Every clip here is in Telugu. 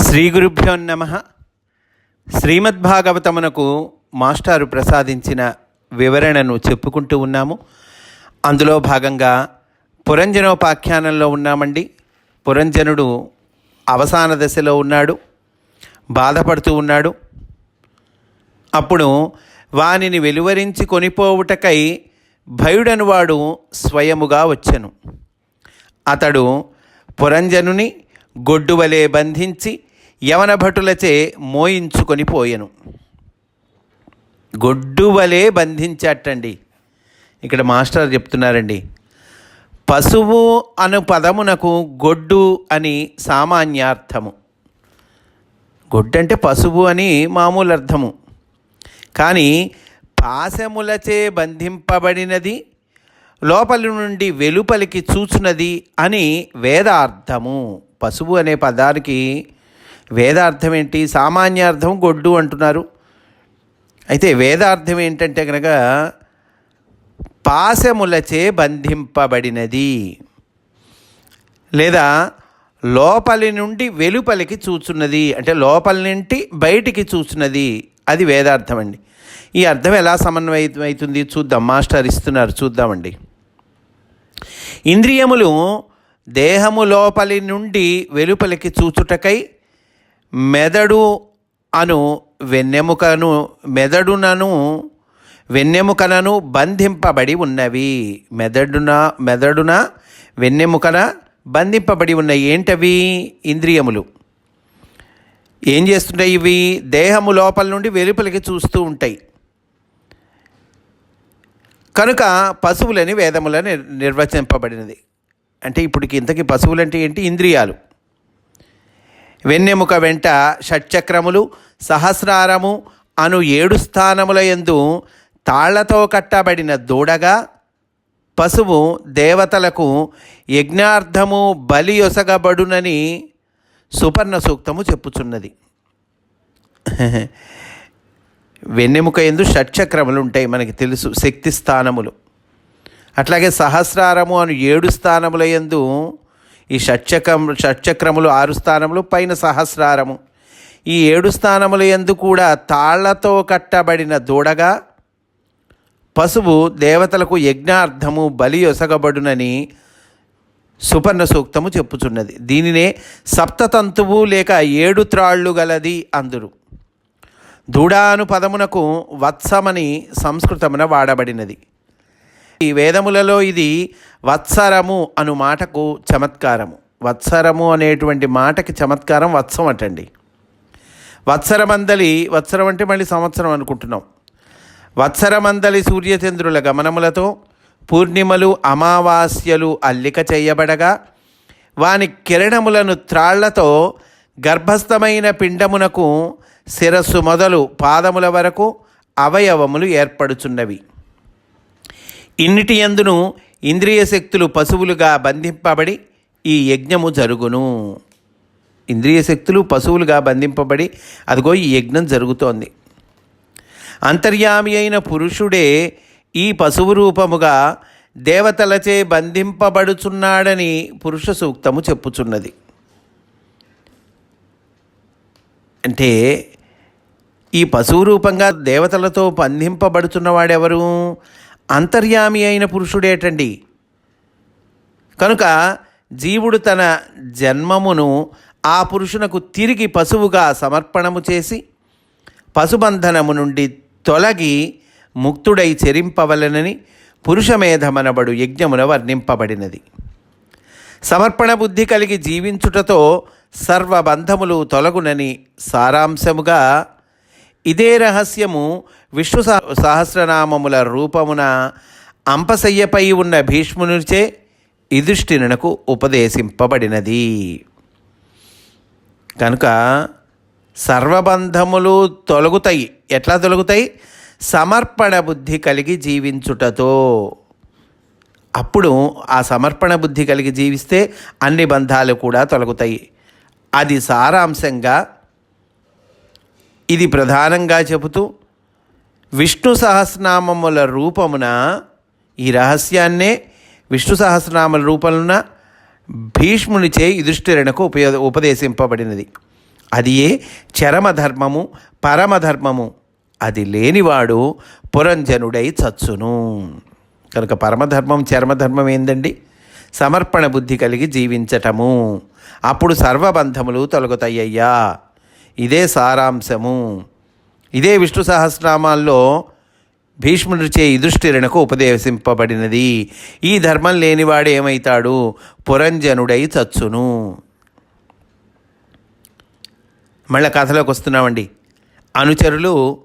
శ్రీ గురుభ్యో నమ. శ్రీమద్భాగవతమునకు మాస్టారు ప్రసాదించిన వివరణను చెప్పుకుంటూ ఉన్నాము. అందులో భాగంగా పురంజనోపాఖ్యానంలో ఉన్నామండి. పురంజనుడు అవసాన దశలో ఉన్నాడు. బాధపడుతూ ఉన్నాడు. అప్పుడు వానిని వెలువరించి కొనిపోవుటకై భయుడను వాడు స్వయముగా వచ్చెను. అతడు పురంజనుని గొడ్డువలే బంధించి యవనభటులచే మోయించుకొని పోయెను. గొడ్డువలే బంధించటండి. ఇక్కడ మాస్టర్ చెప్తున్నారండి. పశువు అను పదమునకు గొడ్డు అని సామాన్యార్థము. గొడ్డు అంటే పశువు అని మామూలు అర్థము కానీ పాశములచే బంధింపబడినది లోపలి నుండి వెలుపలికి చూచున్నది అని వేదార్థము. పశువు అనే పదానికి వేదార్థం ఏంటి? సామాన్యార్థం గొడ్డు అంటున్నారు. అయితే వేదార్థం ఏంటంటే కనుక పాశములచే బంధింపబడినది. లేదా లోపలి నుండి వెలుపలికి చూచున్నది. అంటే లోపలి నుండి బయటికి చూచున్నది. అది వేదార్థం అండి. ఈ అర్థం ఎలా సమన్వయం అవుతుంది చూద్దాం. మాస్టర్ ఇస్తున్నారు. చూద్దామండి. ఇంద్రియములు దేహము లోపలి నుండి వెలుపలికి చూచుటకై మెదడు అను వెన్నెముకను మెదడునను వెన్నెముకనను బంధింపబడి ఉన్నవి. మెదడున మెదడున వెన్నెముకన బంధింపబడి ఉన్న ఏంటవి? ఇంద్రియములు. ఏం చేస్తుంటాయి ఇవి? దేహము లోపల నుండి వెలుపలికి చూస్తూ ఉంటాయి. కనుక పశువులని వేదముల నిర్వచింపబడినది. అంటే ఇప్పటికి ఇంతకీ పశువులు అంటే ఏంటి? ఇంద్రియాలు. వెన్నెముక వెంట షట్చక్రములు సహస్రారము అను ఏడు స్థానముల యందు తాళ్ళతో కట్టబడిన దూడగా పశువు దేవతలకు యజ్ఞార్థము బలి ఒసగబడునని సుపర్ణ సూక్తము చెప్పుచున్నది. వెన్నెముక ఎందు షట్చక్రములు ఉంటాయి మనకి తెలుసు శక్తి స్థానములు. అట్లాగే సహస్రారము అని ఏడు స్థానముల ఎందు ఈ షట్చకం షట్చక్రములు ఆరు స్థానములు పైన సహస్రారము. ఈ ఏడు స్థానముల ఎందు కూడా తాళ్ళతో కట్టబడిన దూడగా పశువు దేవతలకు యజ్ఞార్థము బలి ఒసగబడునని సుపర్ణ సూక్తము చెప్పుచున్నది. దీనినే సప్తతంతువు లేక ఏడు త్రాళ్ళు గలది అందురు. దూడాను పదమునకు వత్సమని సంస్కృతమున వాడబడినది. ఈ వేదములలో ఇది వత్సరము అను మాటకు చమత్కారము. వత్సరము అనేటువంటి మాటకి చమత్కారం వత్సం అటండి. వత్సరమందలి వత్సరం అంటే మళ్ళీ సంవత్సరం అనుకుంటున్నాం. వత్సరమందలి సూర్యచంద్రుల గమనములతో పూర్ణిమలు అమావాస్యలు అల్లిక చేయబడగా వాని కిరణములను త్రాళ్ళతో గర్భస్థమైన పిండమునకు శిరస్సు మొదలు పాదముల వరకు అవయవములు ఏర్పడుచున్నవి. ఇన్నిటి యందును ఇంద్రియ శక్తులు పశువులుగా బంధింపబడి ఈ యజ్ఞము జరుగును. ఇంద్రియ శక్తులు పశువులుగా బంధింపబడి అదిగో ఈ యజ్ఞం జరుగుతోంది. అంతర్యామి అయిన పురుషుడే ఈ పశువు రూపముగా దేవతలచే బంధింపబడుచున్నాడని పురుష సూక్తము చెప్పుచున్నది. అంటే ఈ పశువు రూపంగా దేవతలతో బంధింపబడుచున్నవాడెవరు అంతర్యామి అయిన పురుషుడేటండి. కనుక జీవుడు తన జన్మమును ఆ పురుషునకు తిరిగి పశువుగా సమర్పణము చేసి పశుబంధనము నుండి తొలగి ముక్తుడై చెరింపవలనని పురుషమేధమనబడు యజ్ఞమున వర్ణింపబడినది. సమర్పణ బుద్ధి కలిగి జీవించుటతో సర్వబంధములు తొలగునని సారాంశముగా ఇదే రహస్యము విష్ణు సహ సహస్రనామముల రూపమున అంపశయ్యపై ఉన్న భీష్మునిచే యుధిష్ఠిరునకు ఉపదేశింపబడినది. కనుక సర్వబంధములు తొలగుతాయి. ఎట్లా తొలగుతాయి? సమర్పణ బుద్ధి కలిగి జీవించుటతో. అప్పుడు ఆ సమర్పణ బుద్ధి కలిగి జీవిస్తే అన్ని బంధాలు కూడా తొలగుతాయి. అది సారాంశంగా ఇది ప్రధానంగా చెబుతూ విష్ణు సహస్రనామముల రూపమున ఈ రహస్యాన్నే విష్ణు సహస్రనామల రూపమున భీష్మునిచే యుధిష్ఠిరణకు ఉపయోగ ఉపదేశింపబడినది. అది ఏ? చరమధర్మము పరమధర్మము. అది లేనివాడు పురంజనుడై చచ్చును. కనుక పరమధర్మం చరమధర్మం ఏందండి? సమర్పణ బుద్ధి కలిగి జీవించటము. అప్పుడు సర్వబంధములు తొలగుతాయ్యా ఇదే సారాంశము. ఇదే విష్ణు సహస్రనామాల్లో భీష్ముడిచే యుధిష్ఠిరణకు ఉపదేశింపబడినది. ఈ ధర్మం లేనివాడు ఏమైతాడు? పురంజనుడై చచ్చును. మళ్ళీ కథలోకి వస్తున్నామండి. అనుచరులు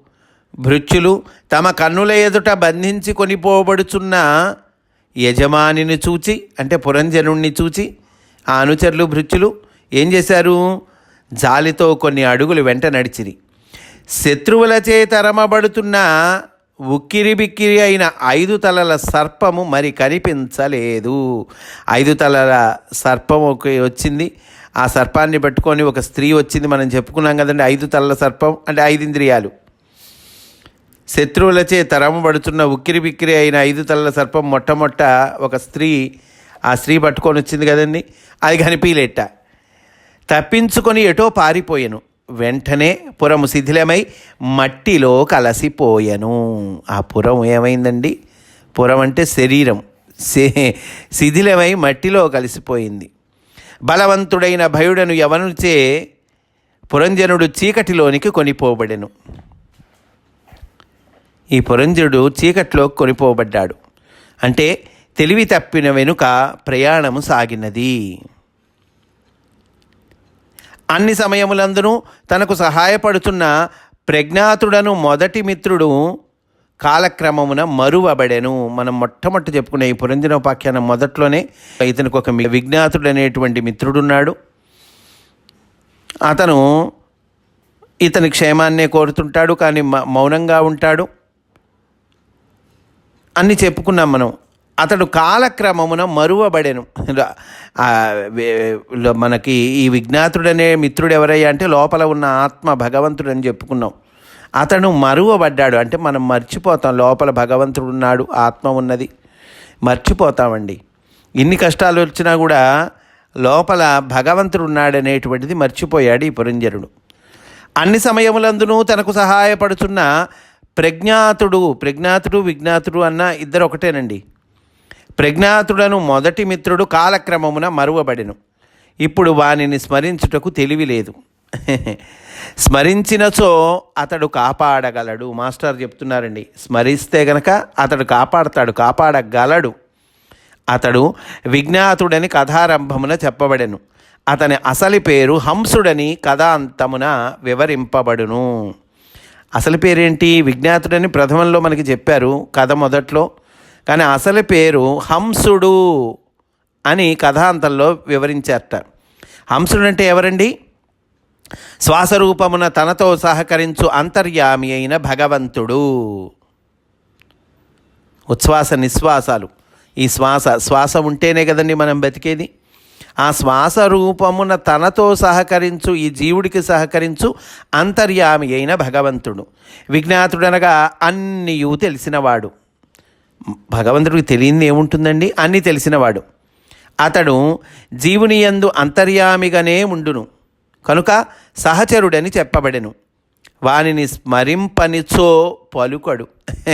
భృత్యులు తమ కన్నుల ఎదుట బంధించి కొనిపోబడుచున్న యజమానిని చూచి అంటే పురంజనుణ్ణి చూచి ఆ అనుచరులు భృత్యులు ఏం చేశారు? జాలితో కొన్ని అడుగులు వెంట నడిచిరి. శత్రువులచే తరమబడుతున్న ఉక్కిరి బిక్కిరి అయిన ఐదు తలల సర్పము మరి కనిపించలేదు. ఐదు తలల సర్పం ఒక వచ్చింది. ఆ సర్పాన్ని పట్టుకొని ఒక స్త్రీ వచ్చింది. మనం చెప్పుకున్నాం కదండి ఐదు తలల సర్పం అంటే ఐదు ఇంద్రియాలు. శత్రువులచే తరమబడుతున్న ఉక్కిరి బిక్కిరి అయిన ఐదు తలల సర్పం మొట్టమొట్ట ఒక స్త్రీ ఆ స్త్రీ పట్టుకొని వచ్చింది కదండి అది కనిపించలేట తప్పించుకొని ఎటో పారిపోయాను. వెంటనే పురము శిథిలమై మట్టిలో కలసిపోయాను. ఆ పురం ఏమైందండి? పురం అంటే శరీరం. శిథిలమై మట్టిలో కలిసిపోయింది. బలవంతుడైన భయుడను యవనుచే పురంజనుడు చీకటిలోనికి కొనిపోబడెను. ఈ పురంజనుడు చీకట్లో కొనిపోబడ్డాడు. అంటే తెలివి తప్పిన వెనుక ప్రయాణము సాగినది. అన్ని సమయములందును తనకు సహాయపడుతున్న ప్రజ్ఞాతుడను మొదటి మిత్రుడు కాలక్రమమున మరువబడెను. మనం మొట్టమొదటి చెప్పుకునే ఈ పురంజనోపాఖ్యానం మొదట్లోనే ఇతనికి ఒక విజ్ఞాతుడు అనేటువంటి మిత్రుడున్నాడు. అతను ఇతని క్షేమాన్నే కోరుతుంటాడు కానీ మ- మౌనంగా ఉంటాడు. అన్ని చెప్పుకున్నాం మనం. అతడు కాలక్రమమున మరువబడెను. మనకి ఈ విజ్ఞాతుడనే మిత్రుడు ఎవరయ్యా అంటే లోపల ఉన్న ఆత్మ భగవంతుడు అని చెప్పుకున్నాం. అతను మరువబడ్డాడు. అంటే మనం మర్చిపోతాం. లోపల భగవంతుడు ఉన్నాడు ఆత్మ ఉన్నది. మర్చిపోతామండి. ఇన్ని కష్టాలు వచ్చినా కూడా లోపల భగవంతుడు ఉన్నాడనేటువంటిది మర్చిపోయాడు ఈ పురంజరుడు. అన్ని సమయములందునూ తనకు సహాయపడుతున్న ప్రజ్ఞాతుడు ప్రజ్ఞాతుడు విజ్ఞాతుడు అన్న ఇద్దరు ఒకటేనండి ప్రజ్ఞాతుడను మొదటి మిత్రుడు కాలక్రమమున మరువబడెను. ఇప్పుడు వానిని స్మరించుటకు తెలివి లేదు. స్మరించినచో అతడు కాపాడగలడు. మాస్టర్ చెప్తున్నారండి స్మరిస్తే గనక అతడు కాపాడతాడు కాపాడగలడు. అతడు విజ్ఞాతుడని కథారంభమున చెప్పబడెను. అతని అసలు పేరు హంసుడని కథాంతమున వివరింపబడును. అసలు పేరేంటి? విజ్ఞాతుడని ప్రథమంలో మనకి చెప్పారు. కథ మొదట్లో కానీ అసలు పేరు హంసుడు అని కథాంతంలో వివరించారట హంసుడు అంటే ఎవరండి? శ్వాసరూపమున తనతో సహకరించు అంతర్యామి అయిన భగవంతుడు. ఉచ్ఛ్వాస నిశ్వాసాలు. ఈ శ్వాస శ్వాస ఉంటేనే కదండి మనం బతికేది? ఆ శ్వాస రూపమున తనతో సహకరించు ఈ జీవుడికి సహకరించు అంతర్యామి అయిన భగవంతుడు. విజ్ఞాతుడనగా అన్నీయు తెలిసినవాడు. భగవంతుడికి తెలియంది ఏముంటుందండి? అన్నీ తెలిసినవాడు. అతడు జీవుని యందు అంతర్యామిగానే ఉండును. కనుక సహచరుడని చెప్పబడెను. వానిని స్మరింపనిచో పలుకడు.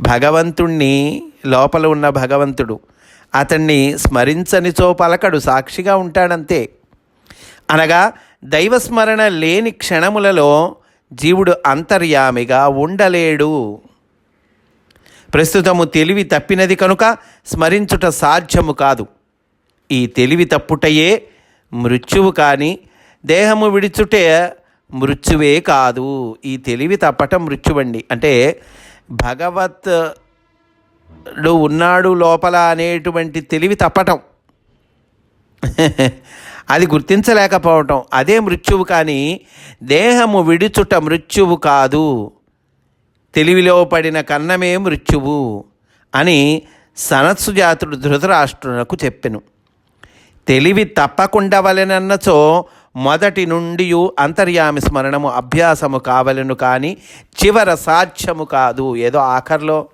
భగవంతుణ్ణి లోపల ఉన్న భగవంతుడు అతన్ని స్మరించనిచో పలకడు సాక్షిగా ఉంటాడంతే. అనగా దైవస్మరణ లేని క్షణములలో జీవుడు అంతర్యామిగా ఉండలేడు. ప్రస్తుతము తెలివి తప్పినది కనుక స్మరించుట సాధ్యము కాదు. ఈ తెలివి తప్పుటయే మృత్యువు కానీ దేహము విడిచుటే మృత్యువే కాదు. ఈ తెలివి తప్పటం మృత్యువండి. అంటే భగవత్ ఉన్నాడు లోపల అనేటువంటి తెలివి తప్పటం. అది గుర్తించలేకపోవటం. అదే మృత్యువు కానీ దేహము విడుచుట మృత్యువు కాదు. తెలివిలో పడిన కన్నమే మృత్యువు అని సనత్సు జాతుడు ధృతరాష్ట్రునకు చెప్పెను. తెలివి తప్పకుండా వలెనన్నచో మొదటి నుండి అంతర్యామి స్మరణము అభ్యాసము కావలను కానీ చివర సాధ్యము కాదు. ఏదో ఆఖరిలో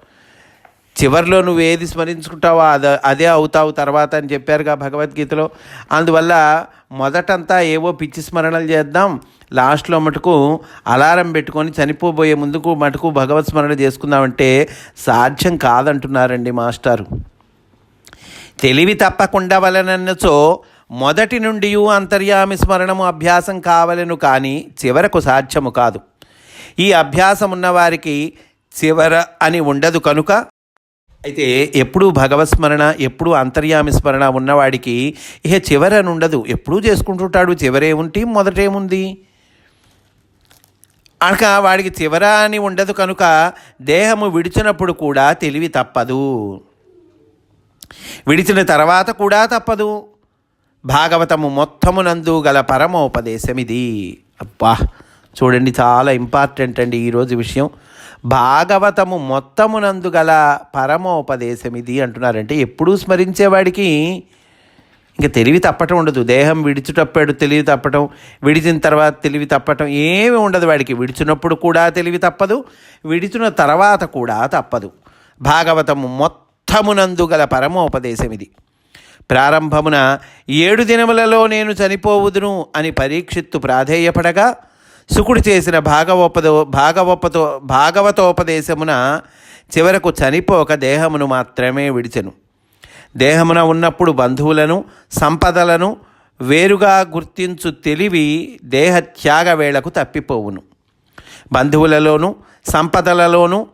చివరిలో నువ్వు ఏది స్మరించుకుంటావో అదే అదే అవుతావు తర్వాత అని చెప్పారుగా భగవద్గీతలో. అందువల్ల మొదటంతా ఏవో పిచ్చి స్మరణలు చేద్దాం. లాస్ట్లో మటుకు అలారం పెట్టుకొని చనిపోబోయే ముందుకు మటుకు భగవత్ స్మరణ చేసుకుందామంటే సాధ్యం కాదంటున్నారండి మాస్టారు. తెలివి తప్పకుండా వలనన్నచో మొదటి నుండి అంతర్యామి స్మరణము అభ్యాసం కావలను కానీ చివరకు సాధ్యము కాదు. ఈ అభ్యాసం ఉన్నవారికి చివర అని ఉండదు కనుక అయితే ఎప్పుడూ భగవత్ స్మరణ ఎప్పుడూ అంతర్యామి స్మరణ ఉన్నవాడికి ఇహ చివరని ఉండదు ఎప్పుడూ చేసుకుంటుంటాడు చివరేముంటి మొదటేముంది అనక వాడికి చివర అని ఉండదు కనుక దేహము విడిచినప్పుడు కూడా తెలివి తప్పదు. విడిచిన తర్వాత కూడా తప్పదు. భాగవతము మొత్తమునందు గల పరమోపదేశం ఇది అబ్బా! చూడండి చాలా ఇంపార్టెంట్ అండి ఈరోజు విషయం. భాగవతము మొత్తమునందు గల పరమోపదేశం ఇది అంటున్నారంటే ఎప్పుడూ స్మరించేవాడికి ఇంకా తెలివి తప్పటం ఉండదు. దేహం విడిచుటప్పాడు తెలివి తప్పటం విడిచిన తర్వాత తెలివి తప్పటం ఏమి ఉండదు వాడికి. విడిచినప్పుడు కూడా తెలివి తప్పదు విడిచిన తర్వాత కూడా తప్పదు. భాగవతము మొత్తమునందు గల పరమోపదేశం ఇది. ప్రారంభమున ఏడు దినములలో నేను చనిపోవుదును అని పరీక్షిత్తు ప్రాధేయపడగా సుకుడు చేసిన భాగవోపదో భాగవోపతో భాగవతోపదేశమున చివరకు చనిపోక దేహమును మాత్రమే విడిచెను. దేహమున ఉన్నప్పుడు బంధువులను సంపదలను వేరుగా గుర్తించు తెలివి దేహ త్యాగ వేళకు తప్పిపోవును. బంధువులలోనూ సంపదలలోనూ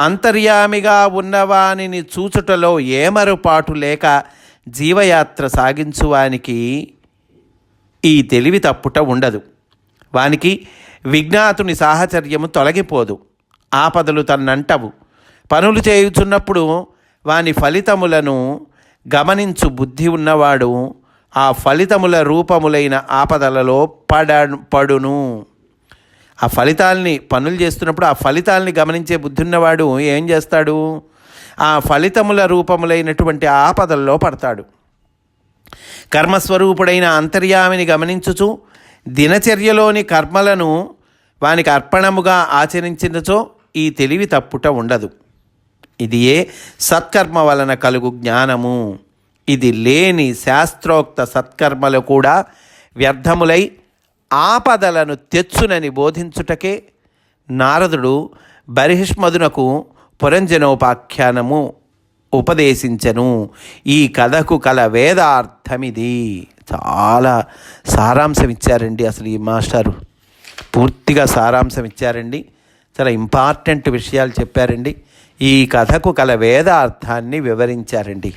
అంతర్యామిగా ఉన్నవానిని చూచుటలో ఏమరుపాటు లేక జీవయాత్ర సాగించువానికి ఈ తెలివి తప్పుట ఉండదు. వానికి విజ్ఞాతుని సాహచర్యము తొలగిపోదు. ఆపదలు తన్నంటవు. పనులు చేయుచున్నప్పుడు వాని ఫలితములను గమనించు బుద్ధి ఉన్నవాడు ఆ ఫలితముల రూపములైన ఆపదలలో పడ పడును. ఆ ఫలితాల్ని పనులు చేస్తున్నప్పుడు ఆ ఫలితాల్ని గమనించే బుద్ధి ఉన్నవాడు ఏం చేస్తాడు? ఆ ఫలితముల రూపములైనటువంటి ఆపదల్లో పడతాడు. కర్మస్వరూపుడైన అంతర్యామిని గమనించుచు దినచర్యలోని కర్మలను వానికి అర్పణముగా ఆచరించినచో ఈ తెలివి తప్పుట ఉండదు. ఇది ఏ సత్కర్మ వలన కలుగు జ్ఞానము. ఇది లేని శాస్త్రోక్త సత్కర్మలు కూడా వ్యర్థములై ఆపదలను తెచ్చునని బోధించుటకే నారదుడు బరిహిష్మధునకు పురంజనోపాఖ్యానము ఉపదేశించను. ఈ కథకు కల వేదార్థమిది. చాలా సారాంశం ఇచ్చారండి అసలు ఈ మాస్టారు. పూర్తిగా సారాంశం ఇచ్చారండి చాలా ఇంపార్టెంట్ విషయాలు చెప్పారండి. ఈ కథకు కల వేదార్థాన్ని వివరించారండి.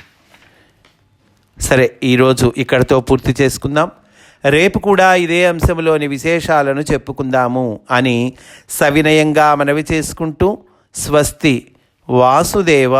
సరే ఈరోజు ఇక్కడితో పూర్తి చేసుకుందాం. రేపు కూడా ఇదే అంశంలోని విశేషాలను చెప్పుకుందాము అని సవినయంగా మనవి చేసుకుంటూ స్వస్తి వాసుదేవ.